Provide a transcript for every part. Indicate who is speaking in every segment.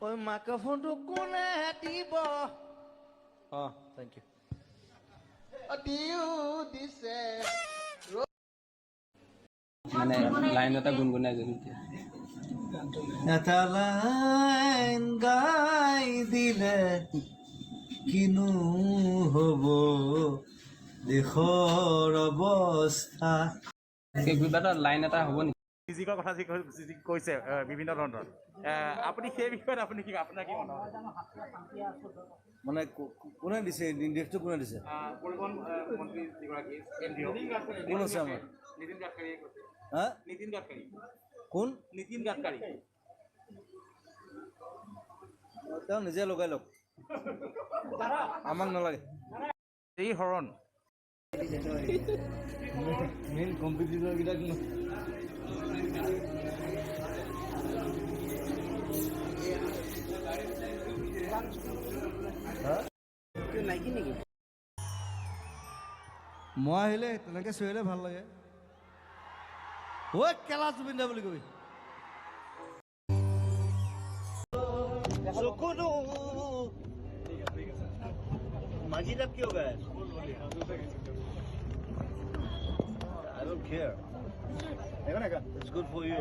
Speaker 1: ঐ মাইক্ৰফোনটো কোনে দিব? অঁ থেংক ইউ
Speaker 2: দিও দিছে।
Speaker 3: মানে লাইন এটা গুণগুণাই গ'ল
Speaker 1: এটা লাইন গাই দিলে কিনো হ'ব? দেশৰ অৱস্থা।
Speaker 3: কিবা এটা লাইন এটা হ'ব নেকি?
Speaker 4: ফিজিকৰ কথা যি কৈ- কৈছে বিভিন্ন ধৰণৰ। আপুনি সেই বিষয়ত আপুনি কি আপোনাৰ কি মনত
Speaker 1: মানে কো- কো- কোনে দিছে? নিৰ্দেশটো কোনে দিছে? কোন আছে আমাৰ? হা?
Speaker 4: নীতিন গাডকাৰী।
Speaker 1: কোন?
Speaker 4: নীতিন গাডকাৰী।
Speaker 1: তেওঁ নিজে লগাই লওক। আমাক নালাগে।
Speaker 4: এই হৰণ।
Speaker 1: মেইন কম্পিটিটৰকেইটাক মই আহিলে তেনেকে চিঞৰিলে ভালো লাগে। ঐ কেলা জুবিন দা বুলি কবি। মাঝি তাত কিয় গায়? I don't care. It's good for you.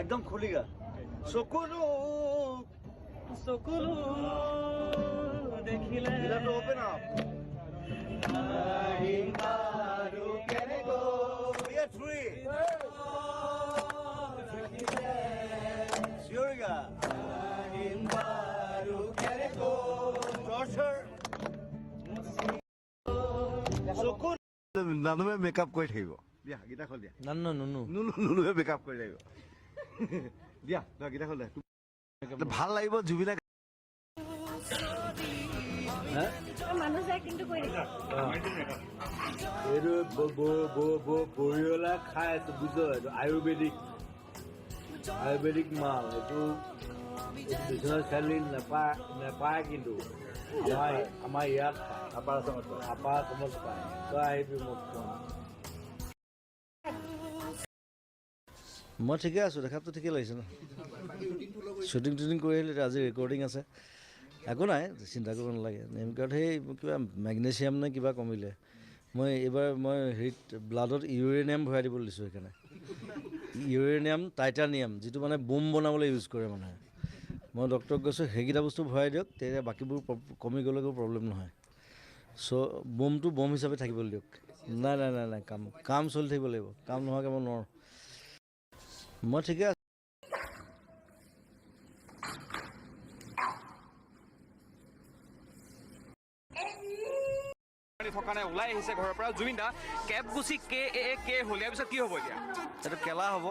Speaker 1: একদম খুলিগা চকুলো চকুলো দেখিলে open up. We are three. Suriga. Torture. চকুলো
Speaker 5: নানুৱে মেকআপ কৰি থাকিব দিয়া গীতা খোল দিয়া।
Speaker 1: নানো। নুনু
Speaker 5: নুনু নুনুৱে মেকআপ কৰি থাকিব। দিয়া তই গীতা খোল দে ভালো লাগিব জুবিনে
Speaker 6: মানুহ যায় কিন্তু কৰি দিছে
Speaker 7: এইটো বৰিয়লা খাই আছে বুজ এইটো আয়ুৰ্বেদিক। আয়ুৰ্বেদিক মাল। এইটো বিশ্বনাথ চাৰিআলি নেপায় নেপায় কিন্তু। আমাৰ আমাৰ ইয়াত আপাৰ আসামত পায় আপাৰ আসামত পায় তই আহিবি মোক
Speaker 1: মই ঠিকে আছোঁ দেখাততো ঠিকে লাগিছে ন? শ্বুটিং টুটিং কৰি আহিলে আজি ৰেকৰ্ডিং আছে। একো নাই চিন্তা কৰিব নালাগে। নেমকাৰ্ড সেই কিবা মেগনেছিয়াম নে কিবা কমিলে। মই এইবাৰ মই হেৰিত ব্লাডত ইউৰেনিয়াম ভৰাই দিবলৈ দিছোঁ সেইকাৰণে। ইউৰেনিয়াম টাইটানিয়াম যিটো মানে বোম বনাবলৈ ইউজ কৰে মানুহে। মই ডক্টৰক কৈছোঁ সেইকেইটা বস্তু ভৰাই দিয়ক তেতিয়া বাকীবোৰ কমি গ'লে একো প্ৰব্লেম নহয়। চ' বোমটো বোম হিচাপে থাকিবলৈ দিয়ক। নাই নাই নাই নাই কাম কাম চলি থাকিব লাগিব। কাম নোহোৱাকৈ মই নোৱাৰোঁ। মই ঠিকে আছোঁ
Speaker 4: থকা নাই ওলাই আহিছে ঘৰৰ পৰা জুবিন দা কেব গুচি কে এ কে হ'ল ইয়াৰ পিছত কি হ'ব এতিয়া
Speaker 1: এইটো কেলা হ'ব